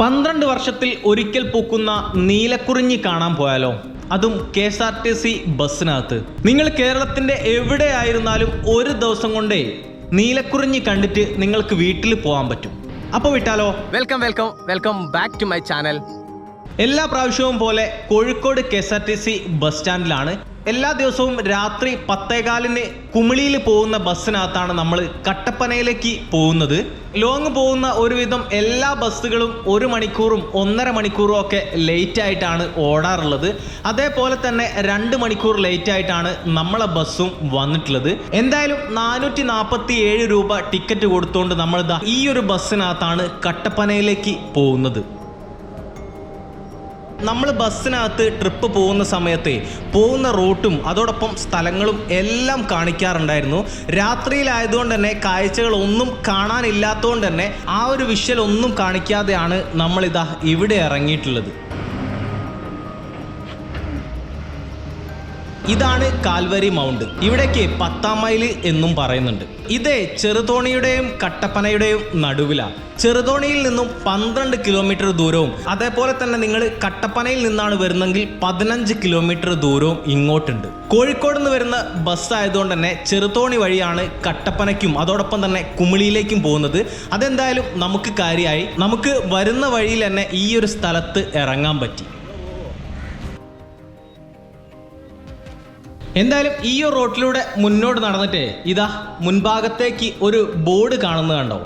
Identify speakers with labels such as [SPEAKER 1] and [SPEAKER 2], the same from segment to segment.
[SPEAKER 1] പന്ത്രണ്ട് വർഷത്തിൽ ഒരിക്കൽ പൂക്കുന്ന നീലക്കുറിഞ്ഞി കാണാൻ പോയാലോ? അതും K S R T C ബസ്സിനകത്ത്. നിങ്ങൾ കേരളത്തിന്റെ എവിടെയായിരുന്നാലും ഒരു ദിവസം കൊണ്ടേ നീലക്കുറിഞ്ഞി കണ്ടിട്ട് നിങ്ങൾക്ക് വീട്ടിൽ പോകാൻ പറ്റും. അപ്പോൾ വിട്ടാലോ?
[SPEAKER 2] Welcome welcome welcome back to my channel.
[SPEAKER 1] എല്ലാ പ്രാവശ്യവും പോലെ Kozhikode K S R T C bus സ്റ്റാൻഡിലാണ്. എല്ലാ ദിവസവും രാത്രി പത്തേകാലിന് കുമിളിയിൽ പോകുന്ന ബസ്സിനകത്താണ് നമ്മൾ കട്ടപ്പനയിലേക്ക് പോകുന്നത്. ലോങ് പോകുന്ന ഒരുവിധം എല്ലാ ബസ്സുകളും ഒരു മണിക്കൂറും ഒന്നര മണിക്കൂറും ഒക്കെ ലേറ്റ് ആയിട്ടാണ് ഓടാറുള്ളത്. അതേപോലെ തന്നെ രണ്ട് മണിക്കൂർ ലേറ്റ് ആയിട്ടാണ് നമ്മളെ ബസ്സും വന്നിട്ടുള്ളത്. എന്തായാലും നാനൂറ്റി നാൽപ്പത്തി ഏഴ് രൂപ ടിക്കറ്റ് കൊടുത്തുകൊണ്ട് നമ്മൾ ഈ ഒരു ബസ്സിനകത്താണ് കട്ടപ്പനയിലേക്ക് പോകുന്നത്. നമ്മൾ ബസ്സിനകത്ത് ട്രിപ്പ് പോകുന്ന സമയത്ത് പോകുന്ന റൂട്ടും അതോടൊപ്പം സ്ഥലങ്ങളും എല്ലാം കാണിക്കാറുണ്ടായിരുന്നു. രാത്രിയിലായതുകൊണ്ട് തന്നെ കാഴ്ചകൾ ഒന്നും കാണാനില്ലാത്തതുകൊണ്ട് തന്നെ ആ ഒരു വിഷ്വൽ ഒന്നും കാണിക്കാതെയാണ് നമ്മളിതാ ഇവിടെ ഇറങ്ങിയിട്ടുള്ളത്. ഇതാണ് കാൽവരി മൗണ്ട്. ഇവിടേക്ക് പത്താം മൈൽ എന്നും പറയുന്നുണ്ട്. ഇതേ ചെറുതോണിയുടെയും കട്ടപ്പനയുടെയും നടുവിലാണ് ചെറുതോണിയിൽ നിന്നും പന്ത്രണ്ട് കിലോമീറ്റർ ദൂരവും അതേപോലെ തന്നെ നിങ്ങൾ കട്ടപ്പനയിൽ നിന്നാണ് വരുന്നെങ്കിൽ പതിനഞ്ച് കിലോമീറ്റർ ദൂരവും ഇങ്ങോട്ടുണ്ട്. കോഴിക്കോട് നിന്ന് വരുന്ന ബസ് ആയതുകൊണ്ട് തന്നെ ചെറുതോണി വഴിയാണ് കട്ടപ്പനയ്ക്കും അതോടൊപ്പം തന്നെ കുമിളിയിലേക്കും പോകുന്നത്. അതെന്തായാലും നമുക്ക് കാര്യമായി നമുക്ക് വരുന്ന വഴിയിൽ തന്നെ ഈ ഒരു സ്ഥലത്ത് ഇറങ്ങാൻ പറ്റി. എന്തായാലും ഈ ഒരു റോട്ടിലൂടെ മുന്നോട്ട് നടന്നിട്ട് ഇതാ മുൻഭാഗത്തേക്ക് ഒരു ബോർഡ് കാണുന്നത് കണ്ടോ?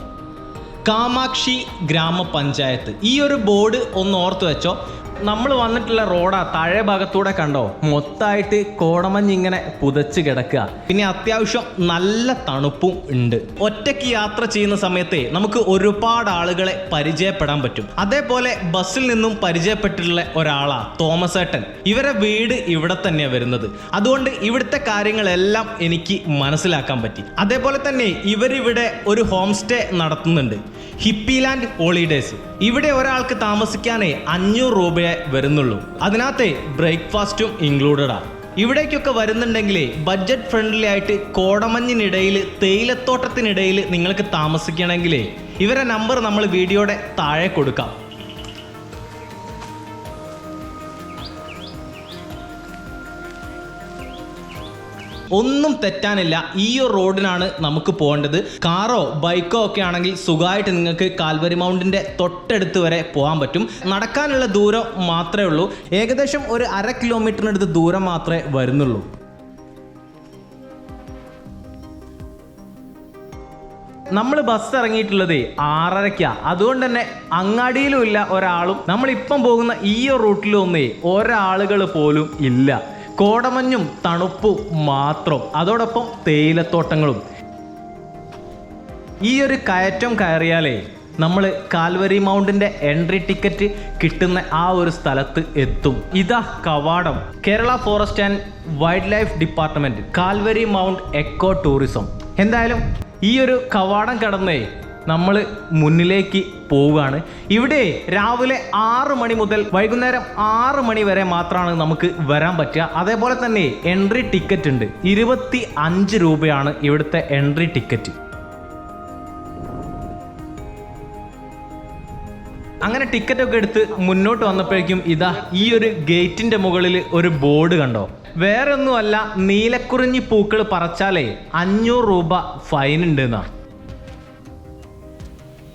[SPEAKER 1] കാമാക്ഷി ഗ്രാമപഞ്ചായത്ത്. ഈ ഒരു ബോർഡ് ഒന്ന് ഓർത്ത് വെച്ചോ. നമ്മൾ വന്നിട്ടുള്ള റോഡാ താഴെ ഭാഗത്തൂടെ കണ്ടോ? മൊത്തമായിട്ട് കോടമഞ്ഞ് ഇങ്ങനെ പുതച്ച് കിടക്കുക. പിന്നെ അത്യാവശ്യം നല്ല തണുപ്പും ഉണ്ട്. ഒറ്റയ്ക്ക് യാത്ര ചെയ്യുന്ന സമയത്ത് നമുക്ക് ഒരുപാട് ആളുകളെ പരിചയപ്പെടാൻ പറ്റും. അതേപോലെ ബസ്സിൽ നിന്നും പരിചയപ്പെട്ടിട്ടുള്ള ഒരാളാ തോമസ് ഏട്ടൻ. ഇവരെ വീട് ഇവിടെ തന്നെയാണ് വരുന്നത്. അതുകൊണ്ട് ഇവിടുത്തെ കാര്യങ്ങളെല്ലാം എനിക്ക് മനസ്സിലാക്കാൻ പറ്റി. അതേപോലെ തന്നെ ഇവരിവിടെ ഒരു ഹോം സ്റ്റേ നടത്തുന്നുണ്ട്. ഹിപ്പിലാൻഡ് ഹോളിഡേസ് ഇവിടെ ഒരാൾക്ക് താമസിക്കാനേ അഞ്ഞൂറ് രൂപയെ വരുന്നുള്ളൂ. അതിനകത്തെ ബ്രേക്ക്ഫാസ്റ്റും ഇൻക്ലൂഡഡ്. ആണ് ഇവിടേക്കൊക്കെ വരുന്നുണ്ടെങ്കിലേ ബഡ്ജറ്റ് ഫ്രണ്ട്ലി ആയിട്ട് കോടമഞ്ഞിനിടയിൽ തേയിലത്തോട്ടത്തിനിടയിൽ നിങ്ങൾക്ക് താമസിക്കണമെങ്കിലേ ഇവരെ നമ്പർ നമ്മൾ വീഡിയോയുടെ താഴെ കൊടുക്കാം. ഒന്നും തെറ്റാനില്ല. ഈ ഒരു റോഡിനാണ് നമുക്ക് പോകേണ്ടത്. കാറോ ബൈക്കോ ഒക്കെ ആണെങ്കിൽ സുഖമായിട്ട് നിങ്ങൾക്ക് കാൽവരി മൗണ്ടിന്റെ തൊട്ടടുത്ത് വരെ പോകാൻ പറ്റും. നടക്കാനുള്ള ദൂരം മാത്രമേ ഉള്ളൂ. ഏകദേശം ഒരു അര കിലോമീറ്ററിനടുത്ത് ദൂരം മാത്രമേ വരുന്നുള്ളൂ. നമ്മൾ ബസ് ഇറങ്ങിയിട്ടുള്ളത് ആറരയ്ക്കാ. അതുകൊണ്ട് തന്നെ അങ്ങാടിയിലും ഇല്ല ഒരാളും. നമ്മളിപ്പം പോകുന്ന ഈ ഒരു റൂട്ടിലും ഒരാളുകൾ പോലും ഇല്ല. കോടമഞ്ഞും തണുപ്പും മാത്രം. അതോടൊപ്പം തേയിലത്തോട്ടങ്ങളും. ഈ ഒരു കയറ്റം കയറിയാലേ നമ്മൾ കാൽവരി മൗണ്ടിന്റെ എൻട്രി ടിക്കറ്റ് കിട്ടുന്ന ആ ഒരു സ്ഥലത്ത് എത്തും. ഇതാ കവാടം. Kerala forest and wildlife department Calvary mount eco tourism. എന്തായാലും ഈ ഒരു കവാടം കടന്നേ നമ്മൾ മുന്നിലേക്ക് പോവുകയാണ്. ഇവിടെ രാവിലെ ആറ് മണി മുതൽ വൈകുന്നേരം ആറ് മണി വരെ മാത്രമാണ് നമുക്ക് വരാൻ പറ്റുക. അതേപോലെ തന്നെ എൻട്രി ടിക്കറ്റ് ഉണ്ട്. ഇരുപത്തി അഞ്ച് രൂപയാണ് ഇവിടുത്തെ എൻട്രി ടിക്കറ്റ്. അങ്ങനെ ടിക്കറ്റ് ഒക്കെ എടുത്ത് മുന്നോട്ട് വന്നപ്പോഴേക്കും ഇതാ ഈ ഒരു ഗേറ്റിന്റെ മുകളിൽ ഒരു ബോർഡ് കണ്ടോ? വേറെ ഒന്നുമല്ല നീലക്കുറിഞ്ഞി പൂക്കൾ പറച്ചാലേ അഞ്ഞൂറ് രൂപ ഫൈൻ ഉണ്ട് എന്നാ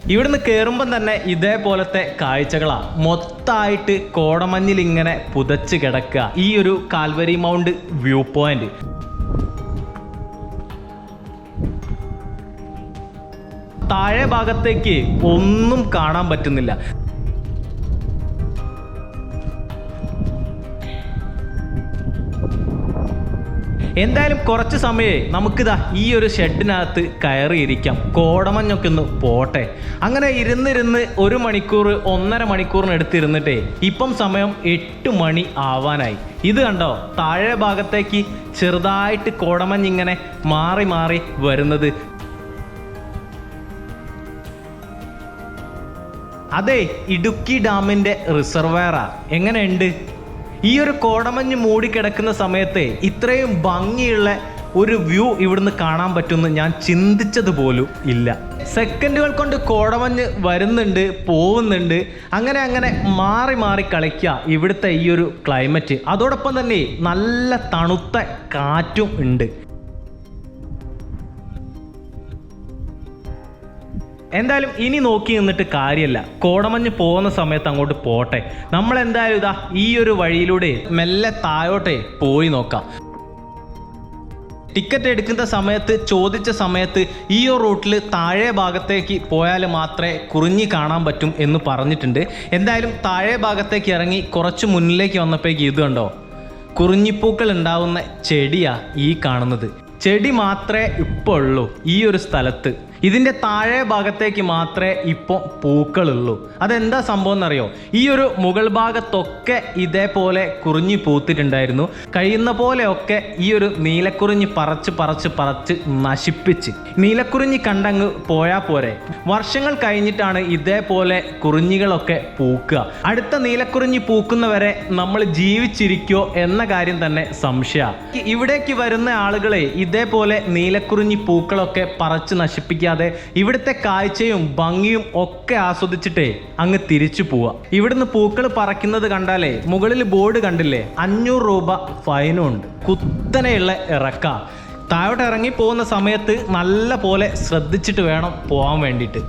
[SPEAKER 1] ഇവിടുന്ന് കയറുമ്പം തന്നെ ഇതേപോലത്തെ കാഴ്ചകളാ. മൊത്തമായിട്ട് കോടമഞ്ഞിൽ ഇങ്ങനെ പുതച്ച് കിടക്കുക. ഈ ഒരു കാൽവരി മൗണ്ട് വ്യൂ പോയിന്റ്. താഴെ ഭാഗത്തേക്ക് ഒന്നും കാണാൻ പറ്റുന്നില്ല. എന്തായാലും കുറച്ച് സമയമേ നമുക്കിതാ ഈ ഒരു ഷെഡിനകത്ത് കയറിയിരിക്കാം. കോടമഞ്ഞൊക്കെ ഒന്ന് പോട്ടെ. അങ്ങനെ ഇരുന്നിരുന്ന് ഒരു മണിക്കൂർ ഒന്നര മണിക്കൂറിനെടുത്തിരുന്നിട്ടേ ഇപ്പം സമയം എട്ട് മണി ആവാനായി. ഇത് കണ്ടോ? താഴെ ഭാഗത്തേക്ക് ചെറുതായിട്ട് കോടമഞ്ഞിങ്ങനെ മാറി മാറി വരുന്നത്. അതെ ഇടുക്കി ഡാമിന്റെ റിസർവയറാ. എങ്ങനെയുണ്ട്? ഈ ഒരു കോടമഞ്ഞ് മൂടിക്കിടക്കുന്ന സമയത്ത് ഇത്രയും ഭംഗിയുള്ള ഒരു വ്യൂ ഇവിടുന്ന് കാണാൻ പറ്റുമെന്ന് ഞാൻ ചിന്തിച്ചത് പോലും ഇല്ല. സെക്കൻഡുകൾ കൊണ്ട് കോടമഞ്ഞ് വരുന്നുണ്ട് പോകുന്നുണ്ട് അങ്ങനെ അങ്ങനെ മാറി മാറി കളിക്കുക ഇവിടുത്തെ ഈ ഒരു ക്ലൈമറ്റ്. അതോടൊപ്പം തന്നെ നല്ല തണുത്ത കാറ്റും ഉണ്ട്. എന്തായാലും ഇനി നോക്കി നിന്നിട്ട് കാര്യമല്ല. കോടമഞ്ഞ് പോകുന്ന സമയത്ത് അങ്ങോട്ട് പോട്ടെ. നമ്മൾ എന്തായാലും ഇതാ ഈ ഒരു വഴിയിലൂടെ മെല്ലെ താഴോട്ടെ പോയി നോക്കാം. ടിക്കറ്റ് എടുക്കുന്ന സമയത്ത് ചോദിച്ച സമയത്ത് ഈ ഒരു റൂട്ടിൽ താഴെ ഭാഗത്തേക്ക് പോയാൽ മാത്രമേ കുറിഞ്ഞി കാണാൻ പറ്റും എന്ന് പറഞ്ഞിട്ടുണ്ട്. എന്തായാലും താഴെ ഭാഗത്തേക്ക് ഇറങ്ങി കുറച്ച് മുന്നിലേക്ക് വന്നപ്പോഴേക്ക് ഇത് കണ്ടോ? കുറിഞ്ഞിപ്പൂക്കൾ ഉണ്ടാവുന്ന ചെടിയാണ് ഈ കാണുന്നത്. ചെടി മാത്രമേ ഇപ്പോൾ ഉള്ളൂ ഈ ഒരു സ്ഥലത്ത്. ഇതിന്റെ താഴെ ഭാഗത്തേക്ക് മാത്രമേ ഇപ്പോൾ പൂക്കളുള്ളൂ. അതെന്താ സംഭവം എന്നറിയോ? ഈ ഒരു മുകൾ ഭാഗത്തൊക്കെ ഇതേപോലെ കുറിഞ്ഞി പൂത്തിട്ടുണ്ടായിരുന്നു. കഴിയുന്ന പോലെയൊക്കെ ഈ ഒരു നീലക്കുറിഞ്ഞി പറച്ച് പറച്ച് പറച്ച് നശിപ്പിച്ച്. നീലക്കുറിഞ്ഞി കണ്ടങ്ങ് പോയാൽ പോരെ. വർഷങ്ങൾ കഴിഞ്ഞിട്ടാണ് ഇതേപോലെ കുറിഞ്ഞികളൊക്കെ പൂക്കുക. അടുത്ത നീലക്കുറിഞ്ഞി പൂക്കുന്നവരെ നമ്മൾ ജീവിച്ചിരിക്കോ എന്ന കാര്യം തന്നെ സംശയമാണ് ഇവിടേക്ക് വരുന്ന ആളുകളെ ഇതേപോലെ നീലക്കുറിഞ്ഞി പൂക്കളൊക്കെ പറച്ച് നശിപ്പിക്കാതെ ഇവിടുത്തെ കാഴ്ചയും ഭംഗിയും ഒക്കെ ആസ്വദിച്ചിട്ടേ അങ്ങ് തിരിച്ചു പോവുക ഇവിടുന്ന് പൂക്കൾ പറക്കുന്നത് കണ്ടാലേ മുകളിൽ ബോർഡ് കണ്ടില്ലേ? അഞ്ഞൂറ് രൂപ ഫൈനും ഉണ്ട് കുത്തനെയുള്ള ഇറക്ക. താഴോട്ട് ഇറങ്ങി പോകുന്ന സമയത്ത് നല്ല പോലെ ശ്രദ്ധിച്ചിട്ട് വേണം പോകാൻ വേണ്ടിയിട്ട്.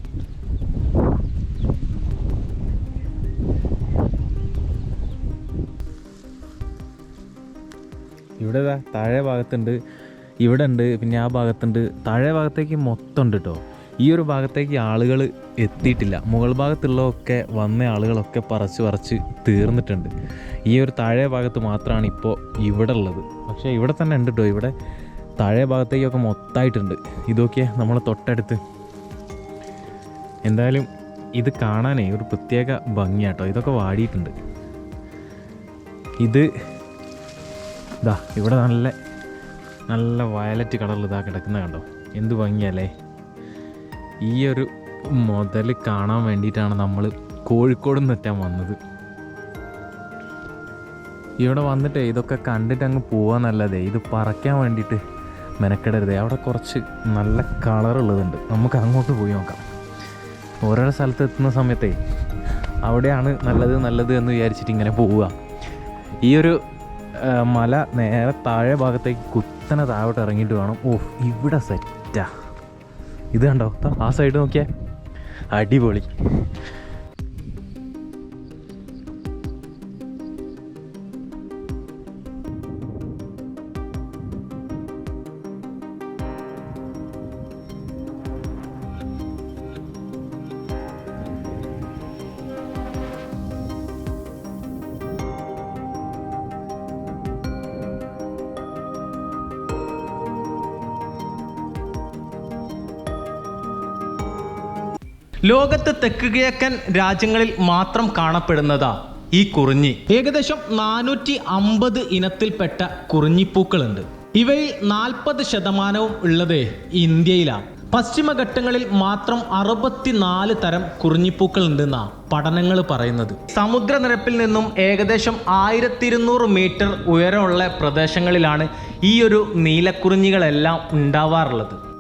[SPEAKER 3] ഇവിടെ താഴെ ഭാഗത്തുണ്ട് ഇവിടെ ഉണ്ട് പിന്നെ ആ ഭാഗത്തുണ്ട്. താഴെ ഭാഗത്തേക്ക് മൊത്തം ഉണ്ട് കേട്ടോ ഈ ഒരു ഭാഗത്തേക്ക് ആളുകൾ എത്തിയിട്ടില്ല. മുകൾ ഭാഗത്തുള്ളതൊക്കെ വന്ന ആളുകളൊക്കെ പറിച്ച് പറിച്ച് തീർന്നിട്ടുണ്ട്. ഈ ഒരു താഴെ ഭാഗത്ത് മാത്രമാണ് ഇപ്പോൾ ഇവിടെ ഉള്ളത്. പക്ഷേ ഇവിടെ തന്നെ ഉണ്ട് കേട്ടോ ഇവിടെ താഴെ ഭാഗത്തേക്കൊക്കെ മൊത്തമായിട്ടുണ്ട് ഇതൊക്കെ നമ്മൾ തൊട്ടടുത്ത്. എന്തായാലും ഇത് കാണാനേ ഒരു പ്രത്യേക ഭംഗിയാട്ടോ ഇതൊക്കെ വാടിയിട്ടുണ്ട്. ഇത് ഇതാ ഇവിടെ നല്ല നല്ല വയലറ്റ് കളറിൽ ഇതാ കിടക്കുന്ന കണ്ടോ? എന്ത് ഭംഗിയല്ലേ? ഈ ഒരു മുതൽ കാണാൻ വേണ്ടിയിട്ടാണ് നമ്മൾ കോഴിക്കോട് നിന്നെത്താൻ വന്നത്. ഇവിടെ വന്നിട്ട് ഇതൊക്കെ കണ്ടിട്ട് അങ്ങ് പോവാന്നല്ലതേ ഇത് പറക്കാൻ വേണ്ടിയിട്ട് മെനക്കെടരുതേ. അവിടെ കുറച്ച് നല്ല കളറുള്ളതുണ്ട് നമുക്ക് അങ്ങോട്ട് പോയി നോക്കാം. ഓരോ സ്ഥലത്ത് എത്തുന്ന സമയത്തേ അവിടെയാണ് നല്ലത് നല്ലത് എന്ന് വിചാരിച്ചിട്ട് ഇങ്ങനെ പോവുക. ഈ ഒരു മല നേരെ താഴെ ഭാഗത്തേക്ക് കുത്തനെ താഴോട്ട് ഇറങ്ങിയിട്ട് വേണം ഓ ഇവിടെ സെറ്റാ ഇത് കണ്ടോ? ആ സൈഡ് നോക്കിയാൽ അടിപൊളി.
[SPEAKER 1] ലോകത്ത് തെക്ക് കിഴക്കൻ രാജ്യങ്ങളിൽ മാത്രം കാണപ്പെടുന്നതാ ഈ കുറിഞ്ഞി. ഏകദേശം നാനൂറ്റി അമ്പത് ഇനത്തിൽപ്പെട്ട കുറിഞ്ഞിപ്പൂക്കളുണ്ട്. ഇവയിൽ നാൽപ്പത് ശതമാനവും ഉള്ളത് ഇന്ത്യയിലാണ് പശ്ചിമഘട്ടങ്ങളിൽ മാത്രം അറുപത്തിനാല് തരം കുറിഞ്ഞിപ്പൂക്കൾ ഉണ്ടെന്നാ പഠനങ്ങൾ പറയുന്നത്. സമുദ്രനിരപ്പിൽ നിന്നും ഏകദേശം ആയിരത്തി ഇരുന്നൂറ് മീറ്റർ ഉയരമുള്ള പ്രദേശങ്ങളിലാണ് ഈ ഒരു നീലക്കുറിഞ്ഞികളെല്ലാം ഉണ്ടാവാറുള്ളത്.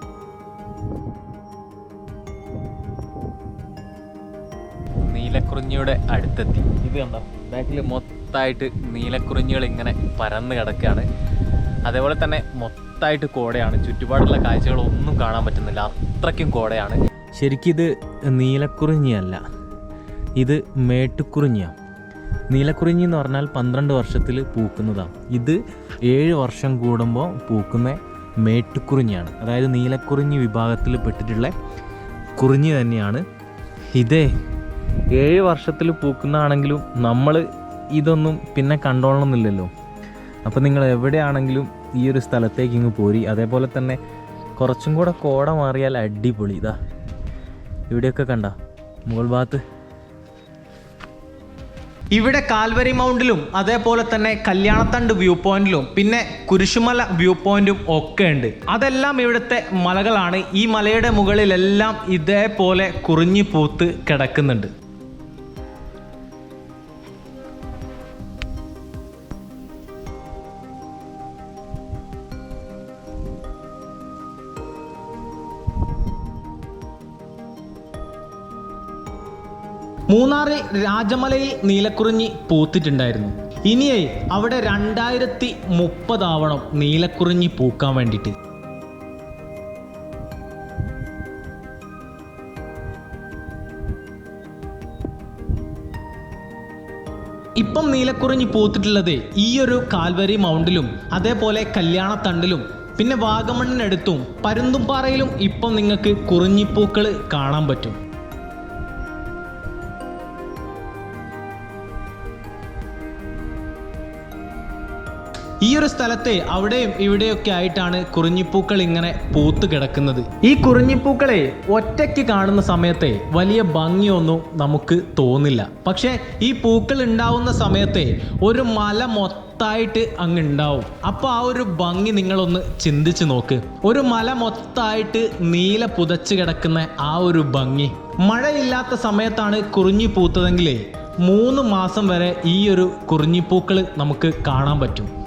[SPEAKER 3] നീലക്കുറിഞ്ഞിയുടെ അടുത്തെത്തി. ഇത് കണ്ടോ? ബാക്കിൽ മൊത്തമായിട്ട് നീലക്കുറിഞ്ഞികൾ ഇങ്ങനെ പരന്ന് കിടക്കുകയാണ്. അതേപോലെ തന്നെ മൊത്തമായിട്ട് കോടയാണ്. ചുറ്റുപാടുള്ള കാഴ്ചകളൊന്നും കാണാൻ പറ്റുന്നില്ല. അത്രയ്ക്കും കോടയാണ്. ശരിക്കിത് നീലക്കുറിഞ്ഞിയല്ല. ഇത് മേട്ടുക്കുറിഞ്ഞിയാണ് നീലക്കുറിഞ്ഞി എന്ന് പറഞ്ഞാൽ പന്ത്രണ്ട് വർഷത്തിൽ പൂക്കുന്നതാണ് ഇത് ഏഴ് വർഷം കൂടുമ്പോൾ പൂക്കുന്ന മേട്ടുക്കുറിഞ്ഞിയാണ്. അതായത് നീലക്കുറിഞ്ഞി വിഭാഗത്തിൽ പെട്ടിട്ടുള്ള കുറിഞ്ഞി തന്നെയാണ്. ഇതേ ഏഴ് വർഷത്തിൽ പൂക്കുന്നതാണെങ്കിലും നമ്മൾ ഇതൊന്നും പിന്നെ കണ്ടോളണമെന്നില്ലല്ലോ അപ്പോൾ നിങ്ങൾ എവിടെയാണെങ്കിലും ഈ ഒരു സ്ഥലത്തേക്ക് ഇങ്ങ് പോരി. അതേപോലെ തന്നെ കുറച്ചും കൂടെ കോട മാറിയാൽ അടിപൊളി. ഇതാ ഇവിടെയൊക്കെ കണ്ട മുകൾ ഭാഗത്ത്.
[SPEAKER 1] ഇവിടെ കാൽവരി മൗണ്ടിലും അതേപോലെ തന്നെ കല്യാണത്തണ്ട് വ്യൂ പോയിന്റിലും പിന്നെ കുരിശുമല വ്യൂ പോയിന്റും ഒക്കെ ഉണ്ട്. അതെല്ലാം ഇവിടുത്തെ മലകളാണ്. ഈ മലയുടെ മുകളിലെല്ലാം ഇതേപോലെ കുറിഞ്ഞു പൂത്ത് കിടക്കുന്നുണ്ട്. മൂന്നാറിൽ രാജമലയിൽ നീലക്കുറിഞ്ഞി പൂത്തിട്ടുണ്ടായിരുന്നു. ഇനിയേ അവിടെ രണ്ടായിരത്തി മുപ്പതാവണം നീലക്കുറിഞ്ഞി പൂക്കാൻ വേണ്ടിയിട്ട്. ഇപ്പം നീലക്കുറിഞ്ഞി പൂത്തിട്ടുള്ളത് ഈ ഒരു കാൽവരി മൗണ്ടിലും അതേപോലെ കല്യാണത്തണ്ടിലും പിന്നെ വാഗമണ്ണിനടുത്തും പരുന്തുംപാറയിലും ഇപ്പം നിങ്ങൾക്ക് കുറിഞ്ഞിപ്പൂക്കൾ കാണാൻ പറ്റും. ഒരു സ്ഥലത്തെ അവിടെയും ഇവിടെയൊക്കെ ആയിട്ടാണ് കുറിഞ്ഞിപ്പൂക്കൾ ഇങ്ങനെ പൂത്ത് കിടക്കുന്നത്. ഈ കുറിഞ്ഞിപ്പൂക്കളെ ഒറ്റയ്ക്ക് കാണുന്ന സമയത്തെ വലിയ ഭംഗിയൊന്നും നമുക്ക് തോന്നില്ല. പക്ഷേ ഈ പൂക്കൾ ഉണ്ടാവുന്ന സമയത്തെ ഒരു മല മൊത്തമായിട്ട് അങ്ങ് ഉണ്ടാവും. അപ്പോൾ ആ ഒരു ഭംഗി നിങ്ങളൊന്ന് ചിന്തിച്ച് നോക്ക്. ഒരു മല മൊത്തമായിട്ട് നീല പുതച്ച് കിടക്കുന്ന ആ ഒരു ഭംഗി. മഴയില്ലാത്ത സമയത്താണ് കുറിഞ്ഞി പൂത്തതെങ്കിലേ മൂന്ന് മാസം വരെ ഈ ഒരു കുറിഞ്ഞിപ്പൂക്കൾ നമുക്ക് കാണാൻ പറ്റും.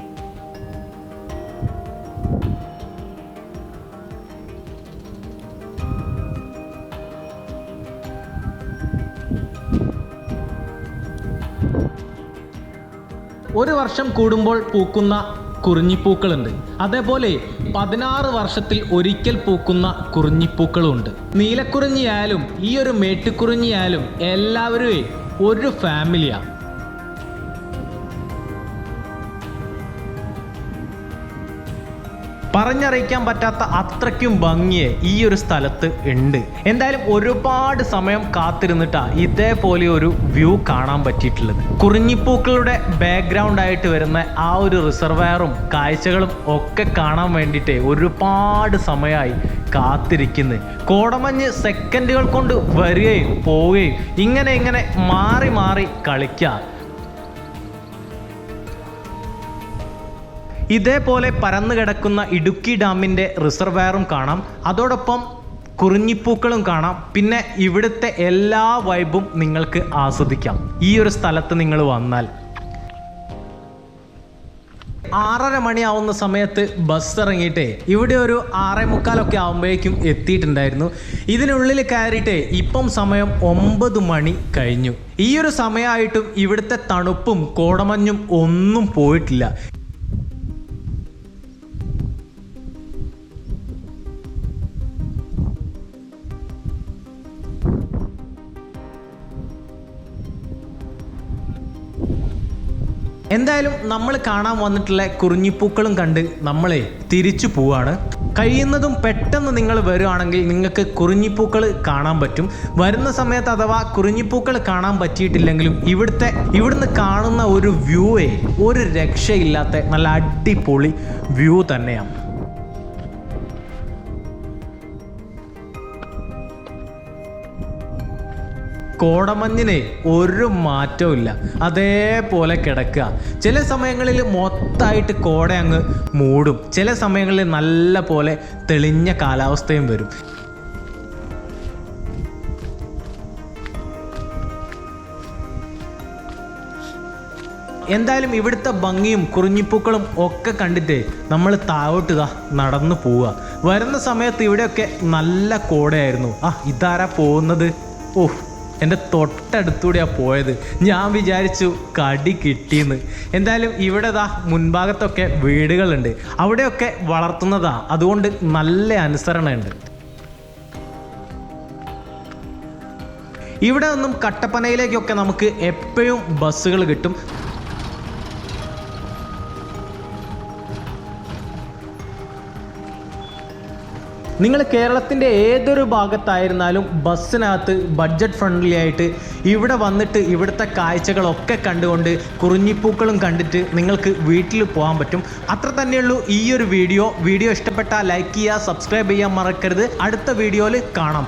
[SPEAKER 1] ഒരു വർഷം കൂടുമ്പോൾ പൂക്കുന്ന കുറിഞ്ഞിപ്പൂക്കളുണ്ട്. അതേപോലെ പതിനാറ് വർഷത്തിൽ ഒരിക്കൽ പൂക്കുന്ന കുറിഞ്ഞിപ്പൂക്കളുണ്ട്. നീലക്കുറിഞ്ഞിയായാലും ഈ ഒരു മേട്ടുക്കുറിഞ്ഞിയായാലും എല്ലാവരും ഒരു ഫാമിലിയാണ് പറഞ്ഞറിയിക്കാൻ പറ്റാത്ത അത്രയ്ക്കും ഭംഗിയെ ഈ ഒരു സ്ഥലത്ത് ഉണ്ട്. എന്തായാലും ഒരുപാട് സമയം കാത്തിരുന്നിട്ടാ ഇതേപോലെ ഒരു വ്യൂ കാണാൻ പറ്റിയിട്ടുള്ളത്. കുറിഞ്ഞിപ്പൂക്കളുടെ ബാക്ക്ഗ്രൗണ്ട് ആയിട്ട് വരുന്ന ആ ഒരു റിസർവയറും കാഴ്ചകളും ഒക്കെ കാണാൻ വേണ്ടിയിട്ട് ഒരുപാട് സമയമായി കാത്തിരിക്കുന്നത് കോടമഞ്ഞ് സെക്കൻഡുകൾ കൊണ്ട് വരികയും പോവുകയും ഇങ്ങനെ ഇങ്ങനെ മാറി മാറി കളിക്കുക ഇതേപോലെ പരന്നു കിടക്കുന്ന ഇടുക്കി ഡാമിന്റെ റിസർവയറും കാണാം. അതോടൊപ്പം കുറിഞ്ഞിപ്പൂക്കളും കാണാം. പിന്നെ ഇവിടുത്തെ എല്ലാ വൈബും നിങ്ങൾക്ക് ആസ്വദിക്കാം. ഈ ഒരു സ്ഥലത്ത് നിങ്ങൾ വന്നാൽ. ആറര മണിയാവുന്ന സമയത്ത് ബസ് ഇറങ്ങിയിട്ടേ ഇവിടെ ഒരു ആറേ മുക്കാലൊക്കെ ആകുമ്പോഴേക്കും എത്തിയിട്ടുണ്ടായിരുന്നു. ഇതിനുള്ളിൽ കയറിയിട്ടേ ഇപ്പം സമയം ഒമ്പത് മണി കഴിഞ്ഞു. ഈ ഒരു സമയമായിട്ടും ഇവിടുത്തെ തണുപ്പും കോടമഞ്ഞും ഒന്നും പോയിട്ടില്ല. എന്തായാലും നമ്മൾ കാണാൻ വന്നിട്ടുള്ള കുറിഞ്ഞിപ്പൂക്കളും കണ്ട് നമ്മളെ തിരിച്ചു പോവാണ്. കഴിയുന്നതും പെട്ടെന്ന് നിങ്ങൾ വരുവാണെങ്കിൽ നിങ്ങൾക്ക് കുറിഞ്ഞിപ്പൂക്കൾ കാണാൻ പറ്റും. വരുന്ന സമയത്ത് അഥവാ കുറിഞ്ഞിപ്പൂക്കൾ കാണാൻ പറ്റിയിട്ടില്ലെങ്കിലും ഇവിടുത്തെ ഇവിടുന്ന് കാണുന്ന ഒരു വ്യൂവേ ഒരു രക്ഷയില്ലാത്ത നല്ല അടിപൊളി വ്യൂ തന്നെയാണ്. കോടമഞ്ഞിന് ഒരു മാറ്റവും ഇല്ല അതേപോലെ കിടക്കുക. ചില സമയങ്ങളിൽ മൊത്തമായിട്ട് കോട അങ്ങ് മൂടും. ചില സമയങ്ങളിൽ നല്ല പോലെ തെളിഞ്ഞ കാലാവസ്ഥയും വരും. എന്തായാലും ഇവിടുത്തെ ഭംഗിയും കുറിഞ്ഞിപ്പൂക്കളും ഒക്കെ കണ്ടിട്ട് നമ്മൾ താഴോട്ട് ഇതാ നടന്നു പോവുക. വരുന്ന സമയത്ത് ഇവിടെയൊക്കെ നല്ല കോടയായിരുന്നു. ആ ഇതാരാ പോകുന്നത്? ഓഹ്. എന്റെ ആ പോയത്. ഞാൻ വിചാരിച്ചു കടി കിട്ടിയെന്ന് എന്തായാലും ഇവിടെ ദാ മുൻഭാഗത്തൊക്കെ വീടുകളുണ്ട്. അവിടെയൊക്കെ വളർത്തുന്നതാ. അതുകൊണ്ട് നല്ല അനുസരണയുണ്ട്. ഇവിടെ നിന്നും കട്ടപ്പനയിലേക്കൊക്കെ നമുക്ക് എപ്പോഴും ബസ്സുകൾ കിട്ടും. നിങ്ങൾ കേരളത്തിന്റെ ഏതൊരു ഭാഗത്തായിരുന്നാലും ബസ്സിനകത്ത് ബഡ്ജറ്റ് ഫ്രണ്ട്ലി ആയിട്ട് ഇവിടെ വന്നിട്ട് ഇവിടുത്തെ കാഴ്ചകളൊക്കെ കണ്ടുകൊണ്ട് കുറിഞ്ഞിപ്പൂക്കളും കണ്ടിട്ട് നിങ്ങൾക്ക് വീട്ടിൽ പോകാൻ പറ്റും. അത്ര തന്നെയുള്ളൂ ഈ ഒരു വീഡിയോ. വീഡിയോ ഇഷ്ടപ്പെട്ടാൽ ലൈക്ക് ചെയ്യുക സബ്സ്ക്രൈബ് ചെയ്യാൻ മറക്കരുത്. അടുത്ത വീഡിയോയിൽ കാണാം.